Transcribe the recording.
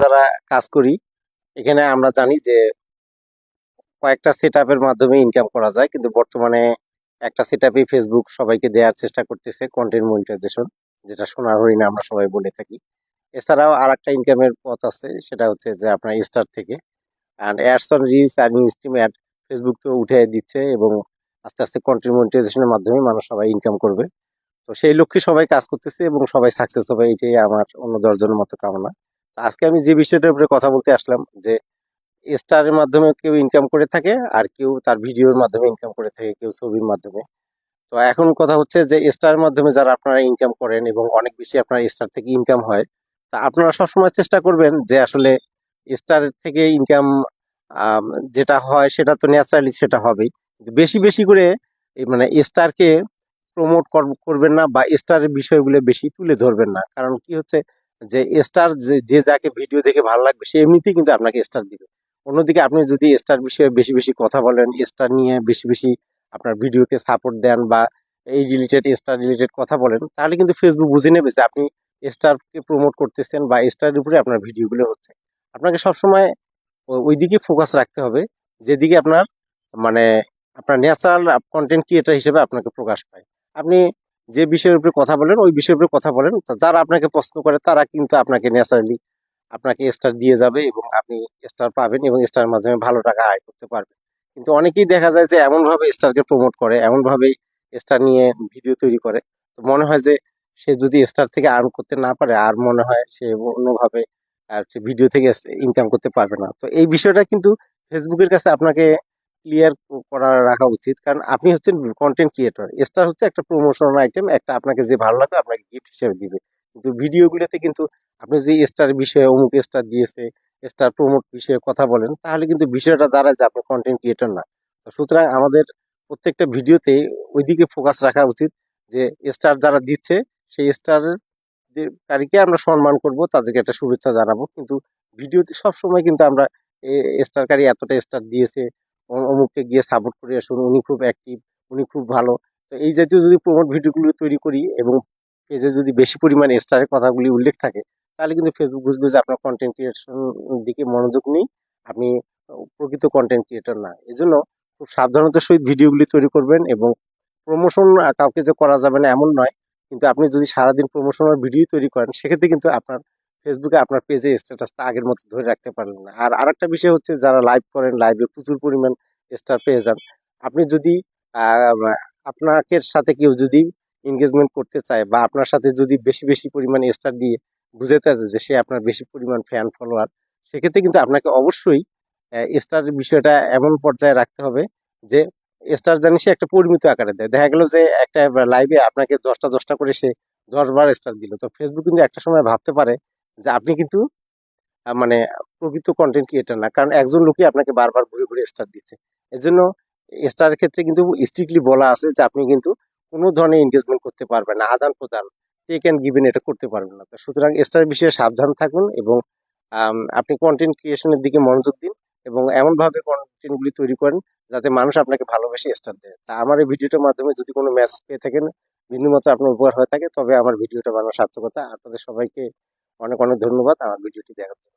যারা কাজ করি। এখানে আমরা জানি যে কয়েকটা সেট মাধ্যমে ইনকাম করা যায়, কিন্তু বর্তমানে একটা সেট ফেসবুক সবাইকে দেওয়ার চেষ্টা করতেছে কন্টেন্ট মনিটাইজেশন যেটা সোনার হরিণে আমরা সবাই বলে থাকি। এছাড়াও আর একটা ইনকামের পথ আছে, সেটা হচ্ছে যে আপনার স্টার থেকে। And ads on reels and ইনস্টিম ad Facebook তো উঠে দিচ্ছে এবং আস্তে আস্তে কন্টেন্ট মনিটাইজেশনের মাধ্যমে মানুষ সবাই ইনকাম করবে। তো সেই লক্ষ্যে সবাই কাজ করতেছে এবং সবাই সাকসেস হবে, এটাই আমার অন্য দশজনের মতো কামনা। আজকে আমি যে বিষয়টার উপরে কথা বলতে আসলাম, যে স্টারের মাধ্যমে কেউ ইনকাম করে থাকে আর কেউ তার ভিডিওর মাধ্যমে ইনকাম করে থাকে, কেউ ছবির মাধ্যমে। তো এখন কথা হচ্ছে যে স্টারের মাধ্যমে যারা আপনারা ইনকাম করেন এবং অনেক বেশি আপনার স্টার থেকে ইনকাম হয়, তা আপনারা সবসময় চেষ্টা করবেন যে আসলে স্টার থেকে ইনকাম যেটা হয় সেটা তো ন্যাচারালি সেটা হবেই। বেশি বেশি করে মানে স্টারকে প্রমোট করবেন না বা স্টারের বিষয়গুলো বেশি তুলে ধরবেন না। কারণ কি হচ্ছে যে স্টার যে যাকে ভিডিও দেখে ভালো লাগবে, সে এমনিতেই কিন্তু আপনাকে স্টার দিবে। অন্যদিকে আপনি যদি স্টার বিষয়ে বেশি বেশি কথা বলেন স্টার নিয়ে বেশি বেশি আপনার ভিডিওকে সাপোর্ট দেন বা এই রিলেটেড স্টার রিলেটেড কথা বলেন, তাহলে কিন্তু ফেসবুক বুঝে নেবে যে আপনি স্টারকে প্রমোট করতেছেন বা স্টারের উপরে আপনার ভিডিওগুলো হচ্ছে। আপনাকে সবসময় ওই দিকে ফোকাস রাখতে হবে, যেদিকে আপনার মানে আপনার ন্যাচারাল কন্টেন্ট ক্রিয়েটার হিসেবে আপনাকে প্রকাশ পায়। আপনি যে বিষয়ের উপরে কথা বলেন, ওই বিষয়ের উপরে কথা বলেন। যারা আপনাকে প্রশ্ন করে, তারা কিন্তু আপনাকে ন্যাচারালি আপনাকে স্টার দিয়ে যাবে এবং আপনি স্টার পাবেন এবং স্টারের মাধ্যমে ভালো টাকা আয় করতে পারবেন। কিন্তু অনেকেই দেখা যায় যে এমনভাবে স্টারকে প্রমোট করে এমনভাবেই স্টার নিয়ে ভিডিও তৈরি করে। তো মনে হয় যে সে যদি স্টার থেকে আর্ন করতে না পারে, আর মনে হয় সে অন্যভাবে আর ভিডিও থেকে ইনকাম করতে পারবে না। তো এই বিষয়টা কিন্তু ফেসবুকের কাছে আপনাকে ক্লিয়ার করা রাখা উচিত। কারণ আপনি হচ্ছেন কন্টেন্ট ক্রিয়েটর স্টার হচ্ছে একটা প্রমোশনাল আইটেম একটা আপনাকে যে ভালো লাগে আপনাকে গিফট হিসেবে দিবে। কিন্তু ভিডিওগুলোতে কিন্তু আপনি যদি স্টার বিষয়ে অমুক স্টার দিয়েছে স্টার প্রমোট বিষয়ে কথা বলেন, তাহলে কিন্তু বিষয়টা দাঁড়ায় যে আপনি কন্টেন্ট ক্রিয়েটর না। সুতরাং আমাদের প্রত্যেকটা ভিডিওতে ওইদিকে ফোকাস রাখা উচিত যে স্টার যারা দিচ্ছে, সেই স্টারের তারিখে আমরা সম্মান করব, তাদেরকে একটা শুভেচ্ছা জানাব। কিন্তু ভিডিওতে সবসময় কিন্তু আমরা স্টারকারী এতটা স্টার দিয়েছে অমুককে গিয়ে সাপোর্ট করে আসুন, উনি খুব অ্যাক্টিভ উনি খুব ভালো। তো এই জাতীয় যদি প্রমোট ভিডিওগুলো তৈরি করি এবং পেজে যদি বেশি পরিমাণে স্টারের কথাগুলি উল্লেখ থাকে, তাহলে কিন্তু ফেসবুক বুঝবে যে আপনার কন্টেন্ট ক্রিয়েশন দিকে মনোযোগ নেই। আপনি প্রকৃত কন্টেন্ট ক্রিয়েটর না। এই জন্য খুব সাবধানতার সহিত ভিডিওগুলি তৈরি করবেন এবং প্রমোশন কাউকে যে করা যাবে না এমন নয়, কিন্তু আপনি যদি সারাদিন প্রমোশনাল ভিডিও তৈরি করেন, সেক্ষেত্রে কিন্তু আপনার ফেসবুকে আপনার পেজে স্ট্যাটাসটা আগের মতো ধরে রাখতে পারবেন না। আর আরেকটা বিষয় হচ্ছে, যারা লাইভ করেন লাইভে প্রচুর পরিমাণ স্টার পেয়ে যান। আপনি যদি আপনাকে সাথে কেউ যদি এনগেজমেন্ট করতে চায় বা আপনার সাথে যদি বেশি বেশি পরিমাণ স্টার দিয়ে বুঝাতে আছে যে সে আপনার বেশি পরিমাণ ফ্যান ফলোয়ার সেক্ষেত্রে কিন্তু আপনাকে অবশ্যই স্টার বিষয়টা এমন পর্যায়ে রাখতে হবে যে স্টার জানি সে একটা পরিমিত আকারে দেয়। দেখা গেল যে একটা লাইভে আপনাকে দশটা দশটা করে সে দশ বার স্টার দিল। তো ফেসবুক কিন্তু একটা সময় ভাবতে পারে যে আপনি কিন্তু মানে প্রকৃত কন্টেন্ট ক্রিয়েটার না। কারণ একজন লোকই আপনাকে বারবার ঘুরে ঘুরে স্টার দিচ্ছে। এর জন্য স্টারের ক্ষেত্রে কিন্তু স্ট্রিক্টলি বলা আছে যে আপনি কিন্তু কোনো ধরনের এনগেজমেন্ট করতে পারবেন না, আদান প্রদান টেক অ্যান্ড গিভেন এটা করতে পারবেন না। সুতরাং স্টার বিষয়ে সাবধান থাকুন এবং আপনি কন্টেন্ট ক্রিয়েশনের দিকে মনোযোগ দিন এবং এমনভাবে কন্টেন্টগুলি তৈরি করেন যাতে মানুষ আপনাকে ভালোবেসে স্টার দেয়। তা আমার এই ভিডিওটার মাধ্যমে যদি কোনো মেসেজ পেয়ে থাকেন, বিন্দুমাত্র আপনার উপকার হয়ে থাকে, তবে আমার ভিডিওটা বানানোর সার্থকতা আপনাদের সবাইকে অনেক অনেক ধন্যবাদ আমার ভিডিওটি দেখার জন্য।